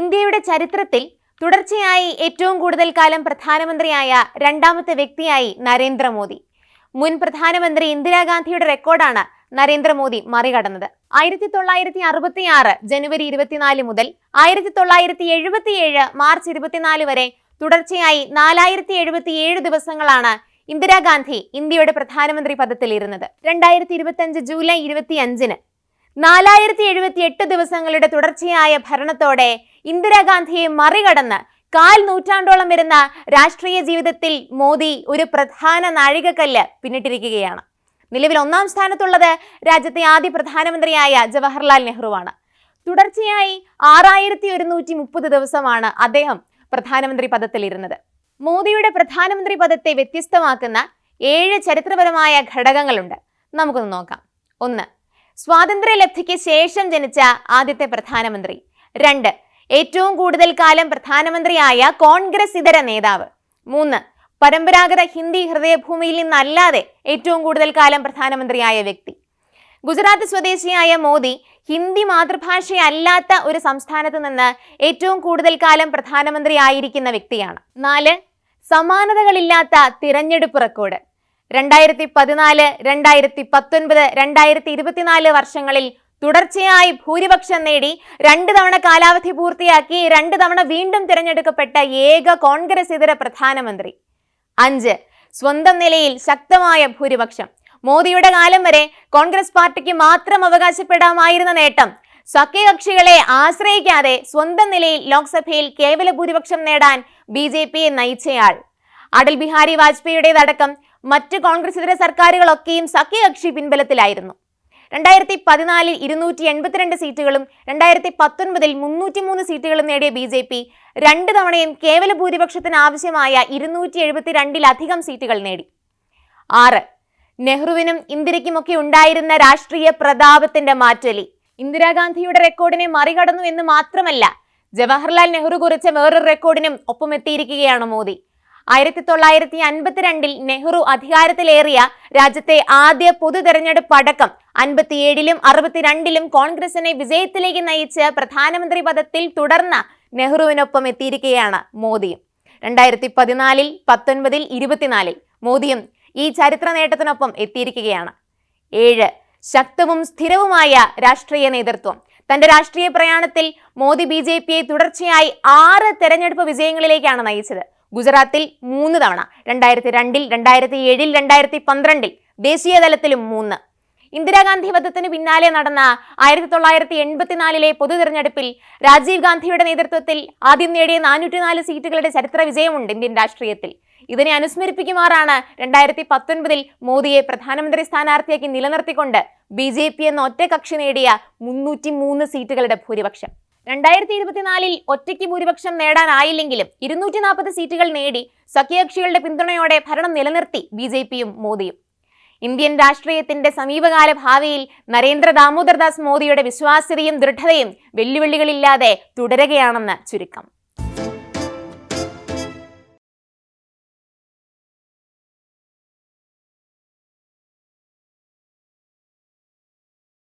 ഇന്ത്യയുടെ ചരിത്രത്തിൽ തുടർച്ചയായി ഏറ്റവും കൂടുതൽ കാലം പ്രധാനമന്ത്രിയായ രണ്ടാമത്തെ വ്യക്തിയായി നരേന്ദ്രമോദി. മുൻ പ്രധാനമന്ത്രി ഇന്ദിരാഗാന്ധിയുടെ റെക്കോർഡാണ് നരേന്ദ്രമോദി മറികടന്നത്. ആയിരത്തി തൊള്ളായിരത്തി അറുപത്തി ആറ് ജനുവരി ഇരുപത്തിനാല് മുതൽ ആയിരത്തി തൊള്ളായിരത്തി എഴുപത്തിയേഴ് മാർച്ച് ഇരുപത്തിനാല് വരെ തുടർച്ചയായി നാലായിരത്തി എഴുപത്തിയേഴ് ദിവസങ്ങളാണ് ഇന്ദിരാഗാന്ധി ഇന്ത്യയുടെ പ്രധാനമന്ത്രി പദത്തിലിരുന്നത്. രണ്ടായിരത്തി ഇരുപത്തി അഞ്ച് ജൂലൈ ഇരുപത്തി അഞ്ചിന് നാലായിരത്തി എഴുപത്തി എട്ട് ദിവസങ്ങളുടെ തുടർച്ചയായ ഭരണത്തോടെ ഇന്ദിരാഗാന്ധിയെ മറികടന്ന് കാൽ നൂറ്റാണ്ടോളം വരുന്ന രാഷ്ട്രീയ ജീവിതത്തിൽ മോദി ഒരു പ്രധാന നാഴികക്കല്ല് പിന്നിട്ടിരിക്കുകയാണ്. നിലവിൽ ഒന്നാം സ്ഥാനത്തുള്ളത് രാജ്യത്തെ ആദ്യ പ്രധാനമന്ത്രിയായ ജവഹർലാൽ നെഹ്റുവാണ്. തുടർച്ചയായി ആറായിരത്തി ഒരുന്നൂറ്റി മുപ്പത് ദിവസമാണ് അദ്ദേഹം പ്രധാനമന്ത്രി പദത്തിലിരുന്നത്. മോദിയുടെ പ്രധാനമന്ത്രി പദത്തെ വ്യത്യസ്തമാക്കുന്ന ഏഴ് ചരിത്രപരമായ ഘടകങ്ങളുണ്ട്. നമുക്കൊന്ന് നോക്കാം. ഒന്ന് സ്വാതന്ത്ര്യലബ്ധിക്ക് ശേഷം ജനിച്ച ആദ്യത്തെ പ്രധാനമന്ത്രി. രണ്ട് ഏറ്റവും കൂടുതൽ കാലം പ്രധാനമന്ത്രിയായ കോൺഗ്രസ് ഇതര നേതാവ്. മൂന്ന് പരമ്പരാഗത ഹിന്ദി ഹൃദയഭൂമിയിൽ നിന്നല്ലാതെ ഏറ്റവും കൂടുതൽ കാലം പ്രധാനമന്ത്രിയായ വ്യക്തി. ഗുജറാത്ത് സ്വദേശിയായ മോദി ഹിന്ദി മാതൃഭാഷയല്ലാത്ത ഒരു സംസ്ഥാനത്ത് നിന്ന് ഏറ്റവും കൂടുതൽ കാലം പ്രധാനമന്ത്രി ആയിരിക്കുന്ന വ്യക്തിയാണ്. നാല് സമാനതകളില്ലാത്ത തിരഞ്ഞെടുപ്പ് റെക്കോർഡ്. രണ്ടായിരത്തി പതിനാല് രണ്ടായിരത്തി പത്തൊൻപത് രണ്ടായിരത്തി ഇരുപത്തിനാല് വർഷങ്ങളിൽ തുടർച്ചയായി ഭൂരിപക്ഷം നേടി രണ്ട് തവണ കാലാവധി പൂർത്തിയാക്കി രണ്ട് തവണ വീണ്ടും തിരഞ്ഞെടുക്കപ്പെട്ട ഏക കോൺഗ്രസ് ഇതര പ്രധാനമന്ത്രി. അഞ്ച് സ്വന്തം നിലയിൽ ശക്തമായ ഭൂരിപക്ഷം. മോദിയുടെ കാലം വരെ കോൺഗ്രസ് പാർട്ടിക്ക് മാത്രം അവകാശപ്പെടാമായിരുന്ന നേട്ടം. സഖ്യകക്ഷികളെ ആശ്രയിക്കാതെ സ്വന്തം നിലയിൽ ലോക്സഭയിൽ കേവല ഭൂരിപക്ഷം നേടാൻ ബി ജെ പിയെ നയിച്ചയാൾ. അടൽ ബിഹാരി വാജ്പേയിയുടേതടക്കം മറ്റ് കോൺഗ്രസ് ഇതര സർക്കാരുകളൊക്കെയും സഖ്യകക്ഷി പിൻബലത്തിലായിരുന്നു. രണ്ടായിരത്തി പതിനാലിൽ ഇരുന്നൂറ്റി എൺപത്തിരണ്ട് സീറ്റുകളും രണ്ടായിരത്തി പത്തൊൻപതിൽ മുന്നൂറ്റി മൂന്ന് സീറ്റുകളും നേടിയ ബി ജെ പി രണ്ട് തവണയും കേവല ഭൂരിപക്ഷത്തിന് ആവശ്യമായ ഇരുന്നൂറ്റി എഴുപത്തിരണ്ടിലധികം സീറ്റുകൾ നേടി. ആറ്. നെഹ്റുവിനും ഇന്ദിരയ്ക്കുമൊക്കെ ഉണ്ടായിരുന്ന രാഷ്ട്രീയ പ്രതാപത്തിന്റെ മാറ്റൊലി. ഇന്ദിരാഗാന്ധിയുടെ റെക്കോർഡിനെ മറികടന്നു എന്ന് മാത്രമല്ല ജവഹർലാൽ നെഹ്റു കുറിച്ച വേറൊരു റെക്കോർഡിനും ഒപ്പമെത്തിയിരിക്കുകയാണ് മോദി. ആയിരത്തി തൊള്ളായിരത്തി അൻപത്തിരണ്ടിൽ നെഹ്റു അധികാരത്തിലേറിയ രാജ്യത്തെ ആദ്യ പൊതു തെരഞ്ഞെടുപ്പ് അടക്കം അൻപത്തിയേഴിലും അറുപത്തിരണ്ടിലും കോൺഗ്രസിനെ വിജയത്തിലേക്ക് നയിച്ച് പ്രധാനമന്ത്രി പദത്തിൽ തുടർന്ന നെഹ്റുവിനൊപ്പം എത്തിയിരിക്കുകയാണ് മോദിയും രണ്ടായിരത്തി പതിനാലിൽ പത്തൊൻപതിൽ ഇരുപത്തിനാലിൽ മോദിയും ഈ ചരിത്ര നേട്ടത്തിനൊപ്പം എത്തിയിരിക്കുകയാണ്. ഏഴ് ശക്തവും സ്ഥിരവുമായ രാഷ്ട്രീയ നേതൃത്വം. തന്റെ രാഷ്ട്രീയ പ്രയാണത്തിൽ മോദി ബി ജെ പിയെ തുടർച്ചയായി ആറ് തെരഞ്ഞെടുപ്പ് വിജയങ്ങളിലേക്കാണ് നയിച്ചത്. ഗുജറാത്തിൽ മൂന്ന് തവണ രണ്ടായിരത്തി രണ്ടിൽ രണ്ടായിരത്തി ഏഴിൽ രണ്ടായിരത്തി പന്ത്രണ്ടിൽ ദേശീയ തലത്തിലും മൂന്ന്. ഇന്ദിരാഗാന്ധി വധത്തിന് പിന്നാലെ നടന്ന ആയിരത്തി തൊള്ളായിരത്തി എൺപത്തിനാലിലെ പൊതു തെരഞ്ഞെടുപ്പിൽ രാജീവ് ഗാന്ധിയുടെ നേതൃത്വത്തിൽ ആദ്യം നേടിയ നാനൂറ്റിനാല് സീറ്റുകളുടെ ചരിത്ര വിജയമുണ്ട് ഇന്ത്യൻ രാഷ്ട്രീയത്തിൽ. ഇതിനെ അനുസ്മരിപ്പിക്കുമാറാണ് രണ്ടായിരത്തി പത്തൊൻപതിൽ മോദിയെ പ്രധാനമന്ത്രി സ്ഥാനാർത്ഥിയാക്കി നിലനിർത്തിക്കൊണ്ട് ബി ജെ പി എന്ന ഒറ്റ കക്ഷി നേടിയ മുന്നൂറ്റി മൂന്ന് സീറ്റുകളുടെ ഭൂരിപക്ഷം. രണ്ടായിരത്തി ഇരുപത്തിനാലിൽ ഒറ്റയ്ക്ക് ഭൂരിപക്ഷം നേടാനായില്ലെങ്കിലും ഇരുന്നൂറ്റി നാൽപ്പത് സീറ്റുകൾ നേടി സഖ്യകക്ഷികളുടെ പിന്തുണയോടെ ഭരണം നിലനിർത്തി ബി ജെ പിയും മോദിയും. ഇന്ത്യൻ രാഷ്ട്രീയത്തിന്റെ സമീപകാല ഭാവിയിൽ നരേന്ദ്ര ദാമോദർദാസ് മോദിയുടെ വിശ്വാസ്യതയും ദൃഢതയും വെല്ലുവിളികളില്ലാതെ തുടരുകയാണെന്ന് ചുരുക്കം.